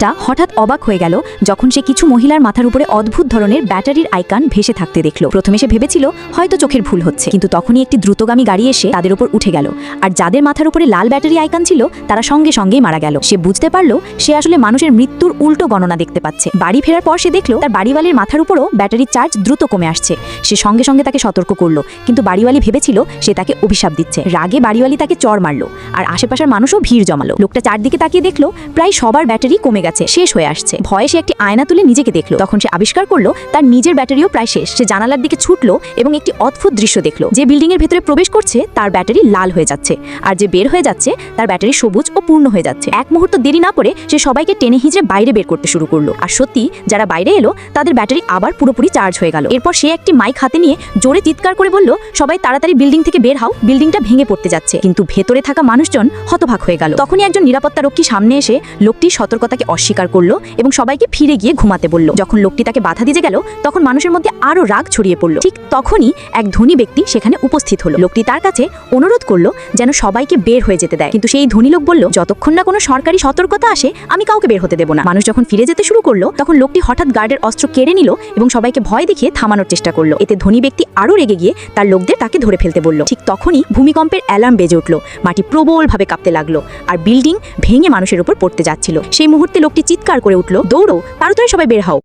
লোকটা হঠাৎ অবাক হয়ে গেল যখন সে কিছু মহিলার মাথার উপরে অদ্ভুত ধরনের ব্যাটারির আইকন ভেসে থাকতে দেখল। প্রথমে সে ভেবেছিল, হয়তো চোখের ভুল হচ্ছে। কিন্তু তখনই একটি দ্রুতগামী গাড়ি এসে তাদের উপর উঠে গেল। আর যাদের মাথার উপরে লাল ব্যাটারি আইকন ছিল, তারা সঙ্গে সঙ্গেই মারা গেল। সে বুঝতে পারল, সে আসলে মানুষের মৃত্যুর উল্টো গণনা দেখতে পাচ্ছে। বাড়ি ফেরার পর সে দেখল, তার বাড়িওয়ালির মাথার উপরও ব্যাটারির চার্জ দ্রুত কমে আসছে। সে সঙ্গে সঙ্গে তাকে সতর্ক করল, কিন্তু বাড়িওয়ালি ভেবেছিল, সে তাকে অভিশাপ দিচ্ছে। রাগে বাড়িওয়ালি তাকে চর মারলো, আর আশেপাশের মানুষও ভিড় জমালো। লোকটা চারদিকে তাকিয়ে দেখল, প্রায় সবার ব্যাটারি কমে গেছে। শেষ হয়ে আসছে। ভয়ে সে একটি আয়না তুলে নিজেকে দেখল। তখন সে আবিষ্কার করল, তার নিজের ব্যাটারিও প্রায় শেষ। সে জানালার দিকে ছুটলো এবং একটি অদ্ভুত দৃশ্য দেখল। যে বিল্ডিং এর ভেতরে প্রবেশ করছে, তার ব্যাটারি লাল হয়ে যাচ্ছে। আর যে বের হয়ে যাচ্ছে, তার ব্যাটারি সবুজ ও পূর্ণ হয়ে যাচ্ছে। এক মুহূর্ত দেরি না করে সে সবাইকে টেনে হিজড়ে বাইরে বের করতে শুরু করল। আর সত্যি, যারা বাইরে এলো, তাদের ব্যাটারি আবার পুরোপুরি চার্জ হয়ে গেল। এরপর সে একটি মাইক হাতে নিয়ে জোরে চিৎকার করে বলল, সবাই তাড়াতাড়ি বিল্ডিং থেকে বের হও, বিল্ডিংটা ভেঙে পড়তে যাচ্ছে। কিন্তু ভেতরে থাকা মানুষজন হতভাগ হয়ে গেল। তখনই একজন নিরাপত্তা রক্ষী সামনে এসে লোকটি সতর্কতাকে অস্বীকার করল এবং সবাইকে ফিরে গিয়ে ঘুমাতে বলল। যখন লোকটি তাকে বাধা দিতে গেল, তখন মানুষের মধ্যে আরও রাগ ছড়িয়ে পড়ল। ঠিক তখনই এক ধনী ব্যক্তি সেখানে উপস্থিত হলো। লোকটি তার কাছে অনুরোধ করল যেন সবাইকে বের হয়ে যেতে দেয়। কিন্তু সেই ধনী লোক বলল, যতক্ষণ না কোনো সরকারি সতর্কতা আসে, আমি কাউকে বের হতে দেবো না। মানুষ যখন ফিরে যেতে শুরু করল, তখন লোকটি হঠাৎ গার্ডের অস্ত্র কেড়ে নিল এবং সবাইকে ভয় দেখিয়ে থামানোর চেষ্টা করল। এতে ধনী ব্যক্তি আরও রেগে গিয়ে তার লোকদের তাকে ধরে ফেলতে বলল। ঠিক তখনই ভূমিকম্পের অ্যালার্ম বেজে উঠল। মাটি প্রবলভাবে কাঁপতে লাগল। আর বিল্ডিং ভেঙে মানুষের উপর পড়তে যাচ্ছিল। সেই মুহূর্তে লোকটি চিৎকার করে উঠল দৌড়ো তাড়াতাড়ি সবাই বের হও।